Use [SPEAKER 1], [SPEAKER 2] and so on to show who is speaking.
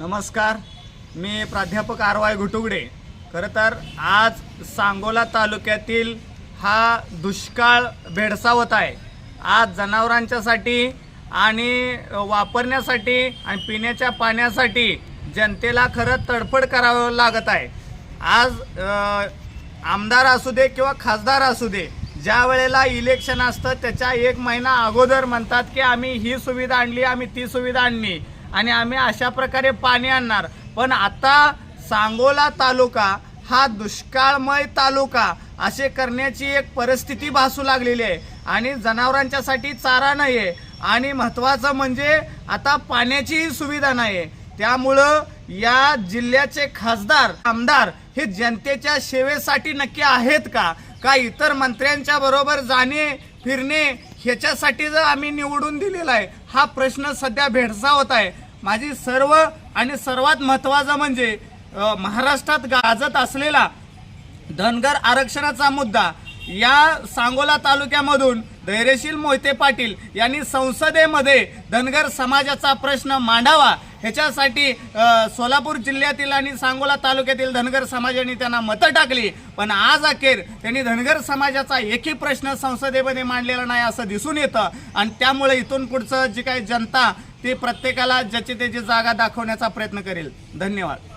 [SPEAKER 1] नमस्कार मी प्राध्यापक R Y घुटुगडे. खरं तर आज सांगोला तालुक्यातील हा दुष्काळ भेडसावत आहे. आज जनावरांच्यासाठी आणि वापरण्यासाठी आणि पिण्याच्या पाण्यासाठी जनतेला खरं तडफड करावं लागत आहे. आज आमदार असू दे किंवा खासदार असू दे ज्या वेळेला इलेक्शन असतं त्याच्या एक महिना अगोदर म्हणतात की आम्ही ही सुविधा आणली आम्ही ती सुविधा आणली. आणि आम्ही अशा प्रकारे पाणी आणणार. पण आता सांगोला तालुका हा दुष्काळमय तालुका असे करण्याची एक परिस्थिती भासू लागलेली आहे. आणि जनावरांच्यासाठी चारा नाही आहे आणि महत्त्वाचं म्हणजे आता पाण्याचीही सुविधा नाही आहे त्यामुळं या जिल्ह्याचे खासदार आमदार हे जनतेच्या सेवेसाठी नक्की आहेत का? का इतर मंत्र्यांच्या बरोबर जाणे फिरणे ह्याच्यासाठी जर आम्ही निवडून दिलेला आहे हा प्रश्न सध्या भेडसावत आहे. माझी सर्व आणि सर्वात महत्त्वाचं म्हणजे महाराष्ट्रात गाजत असलेला धनगर आरक्षणाचा मुद्दा या सांगोला तालुक्यामधून धैर्यशील मोहिते पाटील यांनी संसदेमध्ये धनगर समाजाचा प्रश्न मांडावा. ह्याच्यासाठी सोलापूर जिल्ह्यातील आणि सांगोला तालुक्यातील धनगर समाजाने त्यांना मतं टाकली. पण आज अखेर त्यांनी धनगर समाजाचा एकही प्रश्न संसदेमध्ये मांडलेला नाही असं दिसून येतं. आणि त्यामुळे इथून पुढचं जी काही जनता ती प्रत्येकाला ज्याची त्याची जागा दाखवण्याचा प्रयत्न करेल. धन्यवाद.